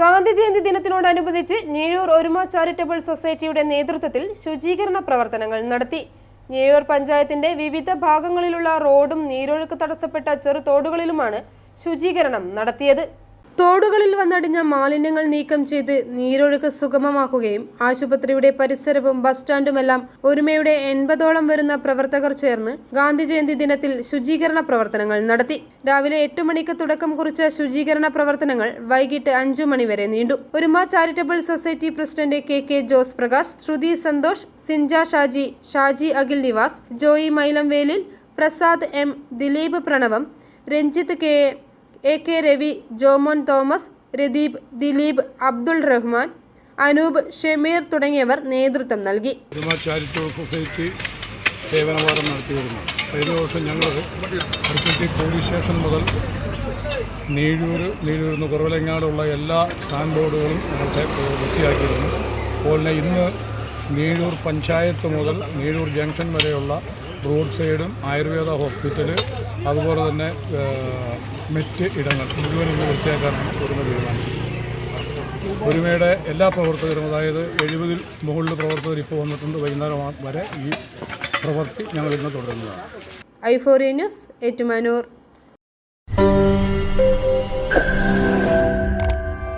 ഗാന്ധി ജയന്തി ദിനത്തിനോടനുബന്ധിച്ച് ഞേഴൂർ ഒരുമ ചാരിറ്റബിൾ സൊസൈറ്റിയുടെ നേതൃത്വത്തിൽ ശുചീകരണ പ്രവർത്തനങ്ങൾ നടത്തി. ഞേഴൂർ പഞ്ചായത്തിന്റെ വിവിധ ഭാഗങ്ങളിലുള്ള റോഡും നീരൊഴുക്ക് തടസ്സപ്പെട്ട ചെറുതോടുകളിലുമാണ് ശുചീകരണം നടത്തിയത്. തോടുകളിൽ വന്നടിഞ്ഞ മാലിന്യങ്ങൾ നീക്കം ചെയ്ത് നീരൊഴുക്ക് സുഗമമാക്കുകയും ആശുപത്രിയുടെ പരിസരവും ബസ് സ്റ്റാൻഡുമെല്ലാം ഒരുമയുടെ എൺപതോളം വരുന്ന പ്രവർത്തകർ ചേർന്ന് ഗാന്ധി ജയന്തി ദിനത്തിൽ ശുചീകരണ പ്രവർത്തനങ്ങൾ നടത്തി. രാവിലെ എട്ട് മണിക്ക് തുടക്കം കുറിച്ച ശുചീകരണ പ്രവർത്തനങ്ങൾ വൈകിട്ട് അഞ്ചു മണിവരെ നീണ്ടു. Oruma charitable society president K K Jose Prakash Sruthi Santhosh Sinja Shaji Shaji Akhil Nivas Joy Mylamvelil Prasad M Dileep Pranavam Ranjith K A, K Ravi Jomon Thomas Radeep Dileep Abdul Rahman Anoop Shameer തുടങ്ങിയവർ നേതൃത്വം നൽകി. Society സേവനവാദം നടത്തിവരുന്നു കഴിഞ്ഞ ദിവസം ഞങ്ങൾ അടുത്തിട്ട് police station മുതൽ നീഴൂർ നീഴൂർ നിന്ന് കുറവിലങ്ങാടുള്ള എല്ലാ stand ബോർഡുകളും വൃത്തിയാക്കിയിരുന്നു. അതുപോലെ ഇന്ന് നീഴൂർ പഞ്ചായത്ത് മുതൽ നീഴൂർ ജംഗ്ഷൻ വരെയുള്ള റോഡ് സൈഡും ആയുർവേദ ഹോസ്പിറ്റൽ അതുപോലെ തന്നെ മറ്റ് ഇടങ്ങൾ മുഴുവൻ ഇന്ന് വൃത്തിയാക്കാനാണ് ഒരുമ തീരുമാനിച്ചത് ഒരുമയുടെ എല്ലാ പ്രവർത്തകരും അതായത് എഴുപതിൽ മുകളിൽ പ്രവർത്തകർ ഇപ്പോൾ വന്നിട്ടുണ്ട് വൈകുന്നേരം വരെ ഈ പ്രവൃത്തി ഞങ്ങൾ ഇന്ന് തുടരുന്നതാണ്. ഐഫോറിയ ന്യൂസ് ഏറ്റുമാനൂർ.